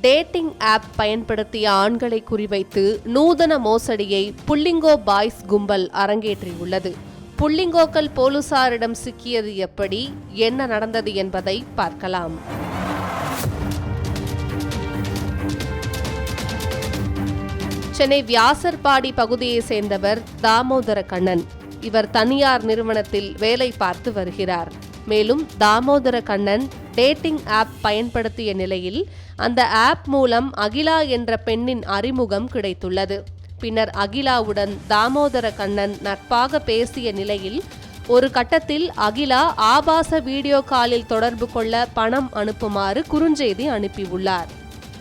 Dating app பயன்படுத்திய ஆண்களை குறிவைத்து நூதன மோசடியை புள்ளிங்கோ பாய்ஸ் கும்பல் அரங்கேற்றியுள்ளது. புள்ளிங்கோக்கள் போலீசாரிடம் சிக்கியது எப்படி என்ன நடந்தது என்பதை பார்க்கலாம். சென்னை வியாசர்பாடி பகுதியை சேர்ந்தவர் தாமோதர கண்ணன். இவர் தனியார் நிறுவனத்தில் வேலை பார்த்து வருகிறார். மேலும் தாமோதர கண்ணன் டேட்டிங் ஆப் பயன்படுத்திய நிலையில் அந்த ஆப் மூலம் அகிலா என்ற பெண்ணின் அறிமுகம் கிடைத்துள்ளது. பின்னர் அகிலாவுடன் தாமோதர கண்ணன் நட்பாக பேசிய நிலையில் ஒரு கட்டத்தில் அகிலா ஆபாச வீடியோ காலில் தொடர்பு கொள்ள பணம் அனுப்புமாறு குறுஞ்செய்தி அனுப்பியுள்ளார்.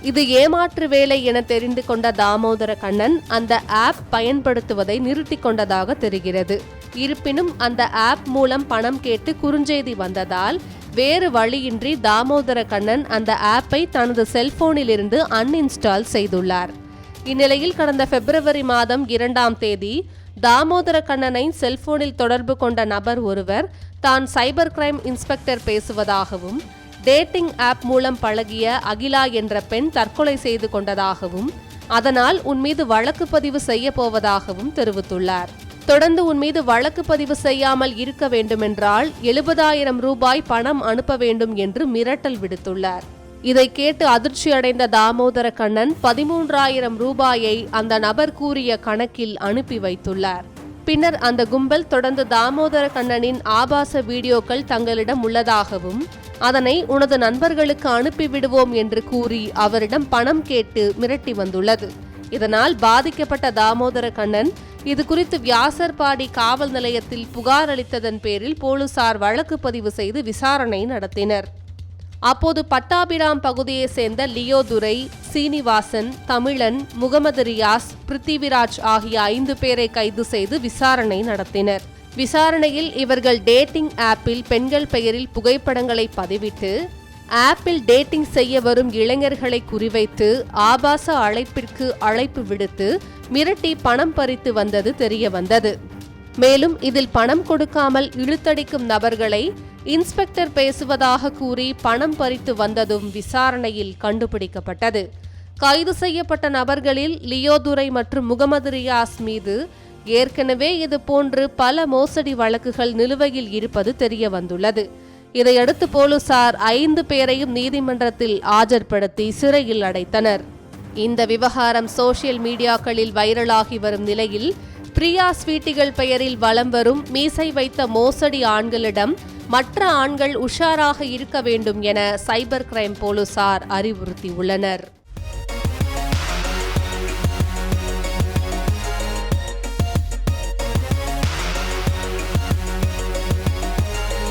இது ஏமாற்று வேலை என தெரிந்து கொண்ட தாமோதர கண்ணன் அந்த ஆப் பயன்படுத்துவதை நிறுத்திக் கொண்டதாக தெரிகிறது. இருப்பினும் அந்த ஆப் மூலம் பணம் கேட்டு குறுஞ்செய்தி வந்ததால் வேறு வழியின்றி தாமோதர கண்ணன் அந்த ஆப்பை தனது செல்போனிலிருந்து அன்இன்ஸ்டால் செய்துள்ளார். இந்நிலையில் கடந்த பிப்ரவரி மாதம் இரண்டாம் தேதி தாமோதர கண்ணனை செல்போனில் தொடர்பு கொண்ட நபர் ஒருவர் தான் சைபர் கிரைம் இன்ஸ்பெக்டர் பேசுவதாகவும் டேட்டிங் ஆப் மூலம் பழகிய அகிலா என்ற பெண் தற்கொலை செய்து கொண்டதாகவும் அதனால் உன் மீது வழக்கு பதிவு செய்ய போவதாகவும் தெரிவித்துள்ளார். தொடர்ந்து உன் மீது வழக்கு பதிவு செய்யாமல் இருக்க வேண்டுமென்றால் எழுபதாயிரம் ரூபாய் பணம் அனுப்ப வேண்டும் என்று மிரட்டல் விடுத்துள்ளார். இதை கேட்டு அதிர்ச்சியடைந்த தாமோதர கண்ணன் பதிமூன்றாயிரம் ரூபாயை அந்த நபர் கூறிய கணக்கில் அனுப்பி வைத்துள்ளார். பின்னர் அந்த கும்பல் தொடர்ந்து தாமோதர கண்ணனின் ஆபாச வீடியோக்கள் தங்களிடம் உள்ளதாகவும் அதனை உனது நண்பர்களுக்கு அனுப்பிவிடுவோம் என்று கூறி அவரிடம் பணம் கேட்டு மிரட்டி வந்துள்ளது. இதனால் பாதிக்கப்பட்ட தாமோதர கண்ணன் இது குறித்து வியாசர்பாடி காவல் நிலையத்தில் புகார் அளித்ததன் பேரில் போலீசார் வழக்கு பதிவு செய்து விசாரணை நடத்தினர். அப்போது பட்டாபிராம் பகுதியைச் சேர்ந்த லியோ துரை சீனிவாசன் தமிழன் முகமது ரியாஸ் பிருத்திவிராஜ் ஆகிய ஐந்து பேரை கைது செய்து விசாரணை நடத்தினர். விசாரணையில் இவர்கள் டேட்டிங் ஆப்பில் பெண்கள் பெயரில் புகைப்படங்களை பதிவிட்டு ஆப்பில் டேட்டிங் செய்ய வரும் இளைஞர்களை குறிவைத்து ஆபாச அழைப்பிற்கு அழைப்பு விடுத்து மிரட்டி பணம் பறித்து வந்தது தெரிய வந்தது. மேலும் இதில் பணம் கொடுக்காமல் இழுத்தடிக்கும் நபர்களை இன்ஸ்பெக்டர் பேசுவதாக கூறி பணம் பறித்து வந்ததும் விசாரணையில் கண்டுபிடிக்கப்பட்டது. கைது செய்யப்பட்ட நபர்களில் லியோதுரை மற்றும் முகமது ரியாஸ் மீது ஏற்கனவே இது போன்று பல மோசடி வழக்குகள் நிலுவையில் இருப்பது தெரிய வந்துள்ளது. இதையடுத்து போலீசார் ஐந்து பேரையும் நீதிமன்றத்தில் ஆஜர்படுத்தி சிறையில் அடைத்தனர். இந்த விவகாரம் சோசியல் மீடியாக்களில் வைரலாகி வரும் நிலையில் பிரியா ஸ்வீட்டிகள் பெயரில் வலம் வரும் மீசை வைத்த மோசடி ஆண்களிடம் மற்ற ஆண்கள் உஷாராக இருக்க வேண்டும் என சைபர் கிரைம் போலீசார் அறிவுறுத்தியுள்ளனர்.